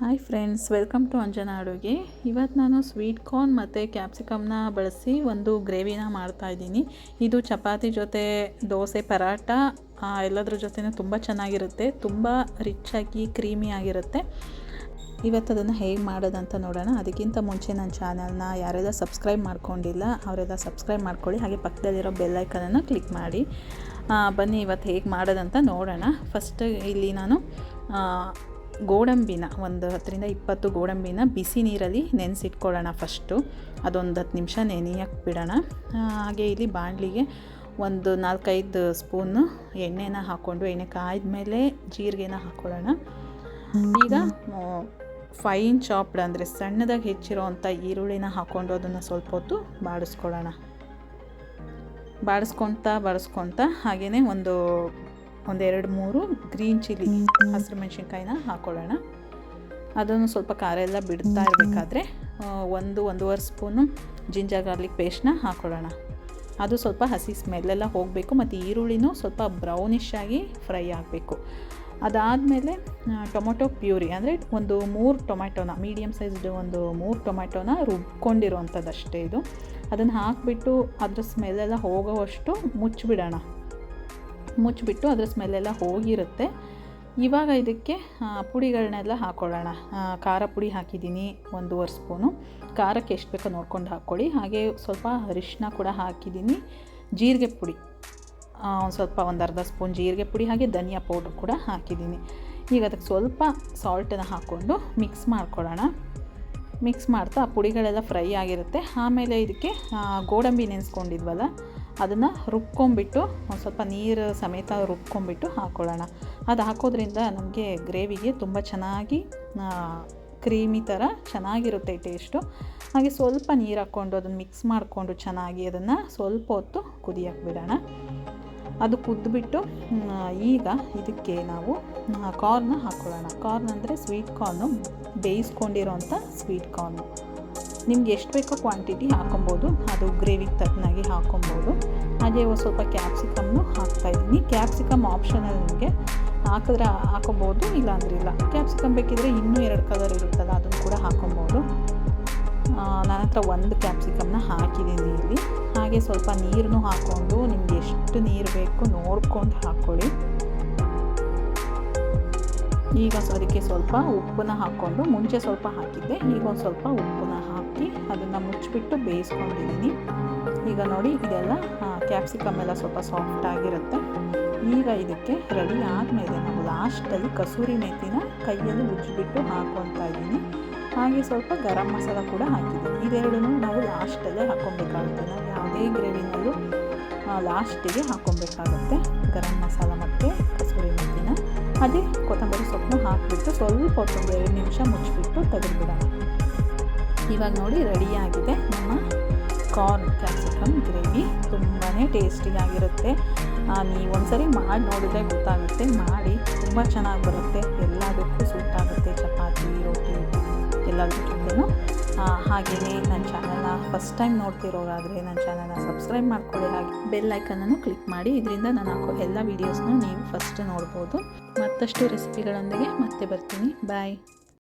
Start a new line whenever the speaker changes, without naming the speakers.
Hi friends welcome to Anjana ಅಡುಗೆ ಇವತ್ತು ನಾನು ಸ್ವೀಟ್ ಕಾರ್ನ್ ಮತ್ತು ಕ್ಯಾಪ್ಸಿಕಮ್ನ ಬಳಸಿ ಒಂದು ಗ್ರೇವಿನ ಮಾಡ್ತಾಯಿದ್ದೀನಿ ಇದು ಚಪಾತಿ ಜೊತೆ, ದೋಸೆ ಪರಾಟ ಎಲ್ಲದರ ಜೊತೆನೂ ತುಂಬ ಚೆನ್ನಾಗಿರುತ್ತೆ. ತುಂಬ ರಿಚ್ಚಾಗಿ ಕ್ರೀಮಿ ಆಗಿರುತ್ತೆ. ಇವತ್ತು ಅದನ್ನು ಹೇಗೆ ಮಾಡೋದಂತ ನೋಡೋಣ. ಅದಕ್ಕಿಂತ ಮುಂಚೆ ನನ್ನ ಚಾನಲ್ನ ಯಾರೆಲ್ಲ ಸಬ್ಸ್ಕ್ರೈಬ್ ಮಾಡ್ಕೊಂಡಿಲ್ಲ, ಅವರೆಲ್ಲ ಸಬ್ಸ್ಕ್ರೈಬ್ ಮಾಡ್ಕೊಳ್ಳಿ. ಹಾಗೆ ಪಕ್ಕದಲ್ಲಿರೋ ಬೆಲ್ಲೈಕನನ್ನು ಕ್ಲಿಕ್ ಮಾಡಿ. ಬನ್ನಿ ಇವತ್ತು ಹೇಗೆ ಮಾಡೋದಂತ ನೋಡೋಣ. ಫಸ್ಟ್ ಇಲ್ಲಿ ನಾನು ಗೋಡಂಬಿನ, ಒಂದು ಹತ್ತರಿಂದ ಇಪ್ಪತ್ತು ಗೋಡಂಬಿನ ಬಿಸಿ ನೀರಲ್ಲಿ ನೆನೆಸಿಟ್ಕೊಳ್ಳೋಣ ಫಸ್ಟು. ಅದೊಂದು ಹತ್ತು ನಿಮಿಷ ನೆನೆಯಕ್ಕೆ ಬಿಡೋಣ. ಹಾಗೆ ಇಲ್ಲಿ ಬಾಣಲಿಗೆ ಒಂದು ನಾಲ್ಕೈದು ಸ್ಪೂನು ಎಣ್ಣೆನ ಹಾಕ್ಕೊಂಡು, ಎಣ್ಣೆ ಕಾಯ್ದ ಮೇಲೆ ಜೀರಿಗೆನ ಹಾಕ್ಕೊಳ್ಳೋಣ. ಈಗ ಫೈನ್ ಚಾಪ್ಡ್ ಅಂದರೆ ಸಣ್ಣದಾಗಿ ಹೆಚ್ಚಿರೋವಂಥ ಈರುಳ್ಳಿನ ಹಾಕ್ಕೊಂಡು ಅದನ್ನು ಸ್ವಲ್ಪ ಹೊತ್ತು ಬಾಡಿಸ್ಕೊಳ್ಳೋಣ. ಬಾಡಿಸ್ಕೊಳ್ತಾ ಬಾಡಿಸ್ಕೊಳ್ತಾ ಹಾಗೆಯೇ ಒಂದು ಒಂದೆರಡು ಮೂರು ಗ್ರೀನ್ ಚಿಲ್ಲಿ ಹಸಿರು ಮೆಣಸಿನ್ಕಾಯಿನ ಹಾಕ್ಕೊಳ್ಳೋಣ ಅದನ್ನು ಸ್ವಲ್ಪ ಖಾರ ಎಲ್ಲ ಬಿಡ್ತಾ ಇರಬೇಕಾದ್ರೆ ಒಂದು ಒಂದೂವರೆ ಸ್ಪೂನು ಜಿಂಜರ್ ಗಾರ್ಲಿಕ್ ಪೇಸ್ಟ್ನ ಹಾಕ್ಕೊಳ್ಳೋಣ ಅದು ಸ್ವಲ್ಪ ಹಸಿ ಸ್ಮೆಲ್ಲೆಲ್ಲ ಹೋಗಬೇಕು, ಮತ್ತು ಈರುಳ್ಳಿನೂ ಸ್ವಲ್ಪ ಬ್ರೌನಿಷ್ ಆಗಿ ಫ್ರೈ ಆಗಬೇಕು. ಅದಾದಮೇಲೆ ಟೊಮೊಟೊ ಪ್ಯೂರಿ, ಅಂದರೆ ಒಂದು ಮೂರು ಟೊಮ್ಯಾಟೊನ ಮೀಡಿಯಮ್ ಸೈಜ್ದು ಒಂದು ಮೂರು ಟೊಮ್ಯಾಟೊನ ರುಬ್ಕೊಂಡಿರೋವಂಥದ್ದು ಅಷ್ಟೇ ಇದು. ಅದನ್ನು ಹಾಕಿಬಿಟ್ಟು ಅದರ ಸ್ಮೆಲ್ಲೆಲ್ಲ ಹೋಗೋವಷ್ಟು ಮುಚ್ಚಿಬಿಡೋಣ. ಮುಚ್ಚಿಬಿಟ್ಟು ಅದ್ರ ಸ್ಮೆಲ್ಲೆಲ್ಲ ಹೋಗಿರುತ್ತೆ. ಇವಾಗ ಇದಕ್ಕೆ ಪುಡಿಗಳನ್ನೆಲ್ಲ ಹಾಕ್ಕೊಳ್ಳೋಣ ಖಾರ ಪುಡಿ ಹಾಕಿದ್ದೀನಿ, ಒಂದೂವರೆ ಸ್ಪೂನು. ಖಾರಕ್ಕೆ ಎಷ್ಟು ಬೇಕೋ ನೋಡ್ಕೊಂಡು ಹಾಕ್ಕೊಳ್ಳಿ. ಹಾಗೆ ಸ್ವಲ್ಪ ಅರಿಶಿನ ಕೂಡ ಹಾಕಿದ್ದೀನಿ. ಜೀರಿಗೆ ಪುಡಿ ಒಂದು ಸ್ವಲ್ಪ ಒಂದು ಅರ್ಧ ಸ್ಪೂನ್ ಜೀರಿಗೆ ಪುಡಿ, ಹಾಗೆ ಧನಿಯಾ ಪೌಡ್ರ್ ಕೂಡ ಹಾಕಿದ್ದೀನಿ. ಈಗ ಅದಕ್ಕೆ ಸ್ವಲ್ಪ ಸಾಲ್ಟನ್ನು ಹಾಕ್ಕೊಂಡು ಮಿಕ್ಸ್ ಮಾಡ್ಕೊಳ್ಳೋಣ. ಮಿಕ್ಸ್ ಮಾಡ್ತಾ ಪುಡಿಗಳೆಲ್ಲ ಫ್ರೈ ಆಗಿರುತ್ತೆ. ಆಮೇಲೆ ಇದಕ್ಕೆ ಗೋಡಂಬಿ ನೆನೆಸ್ಕೊಂಡಿದ್ವಲ್ಲ ಅದನ್ನು ರುಬ್ಕೊಂಬಿಟ್ಟು ಒಂದು ಸ್ವಲ್ಪ ನೀರು ಸಮೇತ ರುಬ್ಕೊಂಬಿಟ್ಟು ಹಾಕ್ಕೊಳ್ಳೋಣ ಅದು ಹಾಕೋದ್ರಿಂದ ನಮಗೆ ಗ್ರೇವಿಗೆ ತುಂಬ ಚೆನ್ನಾಗಿ ಕ್ರೀಮಿ ಥರ ಚೆನ್ನಾಗಿರುತ್ತೆ ಟೇಸ್ಟು ಹಾಗೆ ಸ್ವಲ್ಪ ನೀರು ಹಾಕ್ಕೊಂಡು ಅದನ್ನು ಮಿಕ್ಸ್ ಮಾಡಿಕೊಂಡು ಚೆನ್ನಾಗಿ ಅದನ್ನು ಸ್ವಲ್ಪ ಹೊತ್ತು ಕುದಿಯಕ್ಕೆ ಬಿಡೋಣ. ಅದು ಕುದ್ದುಬಿಟ್ಟು ಈಗ ಇದಕ್ಕೆ ನಾವು ಕಾರ್ನ ಹಾಕ್ಕೊಳ್ಳೋಣ ಕಾರ್ನ್ ಅಂದರೆ ಸ್ವೀಟ್ ಕಾರ್ನು ಬೇಯಿಸ್ಕೊಂಡಿರೋಂಥ ಸ್ವೀಟ್ ಕಾರ್ನು ನಿಮ್ಗೆ ಎಷ್ಟು ಬೇಕೋ ಕ್ವಾಂಟಿಟಿ ಹಾಕೊಬೋದು. ಅದು ಗ್ರೇವಿಗೆ ಹಾಗೆ ಸ್ವಲ್ಪ ಕ್ಯಾಪ್ಸಿಕಮ್ನು ಹಾಕ್ತಾಯಿದ್ದೀನಿ ಕ್ಯಾಪ್ಸಿಕಮ್ ಆಪ್ಷನಲ್ ನಿಮಗೆ ಹಾಕಿದ್ರೆ ಇಲ್ಲ ಅಂದ್ರೆ ಇಲ್ಲ. ಕ್ಯಾಪ್ಸಿಕಮ್ ಬೇಕಿದ್ರೆ ಇನ್ನೂ ಎರಡು ಕಲರ್ ಇರುತ್ತಲ್ಲ, ಅದನ್ನು ಕೂಡ ಹಾಕೊಬೋದು. ನನ್ನ ಹತ್ರ ಒಂದು ಕ್ಯಾಪ್ಸಿಕಮ್ನ ಹಾಕಿದ್ದೀನಿ ಇಲ್ಲಿ. ಹಾಗೆ ಸ್ವಲ್ಪ ನೀರನ್ನು ಹಾಕ್ಕೊಂಡು, ನಿಮಗೆ ಎಷ್ಟು ನೀರು ಬೇಕು ನೋಡ್ಕೊಂಡು ಹಾಕ್ಕೊಳ್ಳಿ. ಈಗ ಅದಕ್ಕೆ ಸ್ವಲ್ಪ ಉಪ್ಪನ್ನ ಹಾಕ್ಕೊಂಡು ಮುಂಚೆ ಸ್ವಲ್ಪ ಹಾಕಿದ್ದೆ. ಈಗ ಒಂದು ಸ್ವಲ್ಪ ಉಪ್ಪನ್ನ ಹಾಕಿ ಅದನ್ನು ಮುಚ್ಚಿಬಿಟ್ಟು ಬೇಯಿಸ್ಕೊಂಡಿದ್ದೀನಿ ಈಗ ನೋಡಿ ಇದೆಲ್ಲ ಕ್ಯಾಪ್ಸಿಕಮ್ ಎಲ್ಲ ಸ್ವಲ್ಪ ಸಾಫ್ಟ್ ಆಗಿರುತ್ತೆ. ಈಗ ಇದಕ್ಕೆ ರೆಡಿ ಆದಮೇಲೆ ನಾವು ಲಾಸ್ಟಲ್ಲಿ ಕಸೂರಿ ಮೆಥಿನ ಕೈಯಲ್ಲಿ ಉಜ್ಜಿಬಿಟ್ಟು ಹಾಕ್ಕೊತಾ ಇದ್ದೀನಿ. ಹಾಗೆ ಸ್ವಲ್ಪ ಗರಂ ಮಸಾಲ ಕೂಡ ಹಾಕಿದ್ದೀನಿ. ಇದೆರಡನ್ನೂ ನಾವು ಲಾಸ್ಟಲ್ಲೇ ಹಾಕ್ಕೊಬೇಕಾಗುತ್ತೆ ನಾವು ಯಾವುದೇ ಗ್ರೇವಿನಲ್ಲೂ ಲಾಸ್ಟಿಗೆ ಹಾಕ್ಕೊಬೇಕಾಗುತ್ತೆ ಗರಂ ಮಸಾಲ ಮತ್ತು ಅದೇ ಕೊತ್ತಂಬರಿ ಸೊಪ್ಪನ್ನು ಹಾಕಿಬಿಟ್ಟು ಸ್ವಲ್ಪ ಒಂದು ಎರಡು ನಿಮಿಷ ಮುಚ್ಚಿಬಿಟ್ಟು ತೆಗೆದುಬಿಡೋಣ. ಇವಾಗ ನೋಡಿ ರೆಡಿಯಾಗಿದೆ ನಮ್ಮ ಕಾರ್ನ್ ಕ್ಯಾಪ್ಸಿಕಮ್ ಗ್ರೇವಿ ತುಂಬಾ ಟೇಸ್ಟಿಯಾಗಿರುತ್ತೆ ನೀವು ಒಂದ್ಸರಿ ಮಾಡಿ ನೋಡಿದ್ರೆ ಗೊತ್ತಾಗುತ್ತೆ. ಮಾಡಿ ತುಂಬ ಚೆನ್ನಾಗಿ ಬರುತ್ತೆ. ಎಲ್ಲದಕ್ಕೂ ಸೂಟ್ ಆಗುತ್ತೆ. ಚಪಾತಿ, ರೊಟ್ಟಿ ಎಲ್ಲದಕ್ಕೂ ಹಾಗೆಯೇ ನನ್ನ ಚಾನಲ್ನ ಫಸ್ಟ್ ಟೈಮ್ ನೋಡ್ತಿರೋರಾದರೆ ನನ್ನ ಚಾನಲ್ನ ಸಬ್ಸ್ಕ್ರೈಬ್ ಮಾಡ್ಕೊಳ್ಳಿ. ಹಾಗೆ ಬೆಲ್ ಐಕನನ್ನು ಕ್ಲಿಕ್ ಮಾಡಿ. ಇದರಿಂದ ನಾನು ಹಾಕೋ ಎಲ್ಲ ವೀಡಿಯೋಸ್ನ ನೀವು ಫಸ್ಟ್ ನೋಡ್ಬೋದು. ಮತ್ತಷ್ಟು ರೆಸಿಪಿಗಳೊಂದಿಗೆ ಮತ್ತೆ ಬರ್ತೀನಿ. ಬಾಯ್